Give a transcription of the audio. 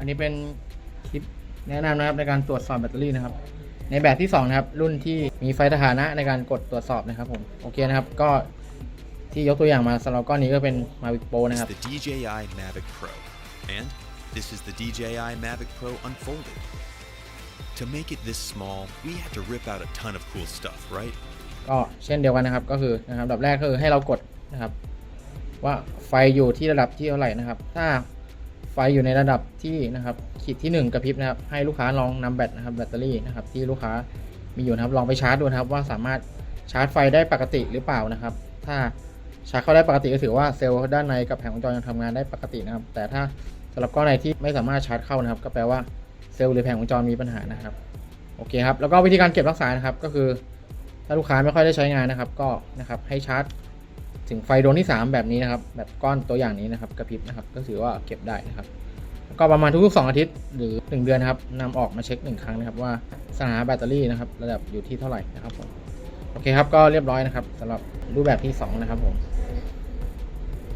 อันนี้เป็นคลิปแนะนำนะครับในการตรวจสอบแบตเตอรี่นะครับ ในแบบที่2นะครับรุ่นที่มีไฟสถานะในการกดตรวจสอบนะครับผมโอเคนะครับก็ที่ยกตัวอย่างมาสำหรับก้อนนี้ก็เป็น Mavic Pro นะค is รับ the DJI Mavic Pro. And this is the DJI Mavic Pro Unfolded. To make it this small, we had to rip out a ton of cool stuff, right? ก็เช่นเดียวกันนะครับก็คือนะครับอันดับแรกก็คือให้เรากดนะครับ ว่าไฟอยู่ที่ระดับที่เท่าไหร่นะครับ ถ้า ไฟอยู่ในระดับที่นะครับขีดที่ 1กระพริบนะครับให้ลูกค้าลองนำแบตนะครับแบตเตอรี่นะครับที่ลูกค้ามีอยู่นะครับลองไปชาร์จดูนะครับว่าสามารถชาร์จไฟได้ปกติหรือเปล่านะครับ ถ้าชาร์จเข้าได้ปกติก็ถือว่าเซลล์ด้านในกับแผงวงจรยังทำงานได้ปกตินะครับ แต่ถ้าสำหรับก้อนไหนที่ไม่สามารถชาร์จเข้านะครับ ก็แปลว่าเซลล์หรือแผงวงจรมีปัญหานะครับโอเคครับแล้วก็วิธีการเก็บรักษานะครับก็คือ ถ้าลูกค้าไม่ค่อยได้ใช้งานนะครับ ก็นะครับให้ชาร์จ ถึงไฟดวงที่ 3 แบบนี้นะครับแบบก้อนตัวอย่างนี้นะครับกระพริบนะครับก็ถือว่าเก็บได้นะครับก็ประมาณทุกๆ 2 อาทิตย์หรือ 1 เดือนนะครับนำออกมาเช็ค 1 ครั้งนะครับว่าสถานะแบตเตอรี่นะครับระดับอยู่ที่เท่าไหร่นะครับผมโอเคครับก็เรียบร้อยนะครับสำหรับรูปแบบที่ 2 นะครับผม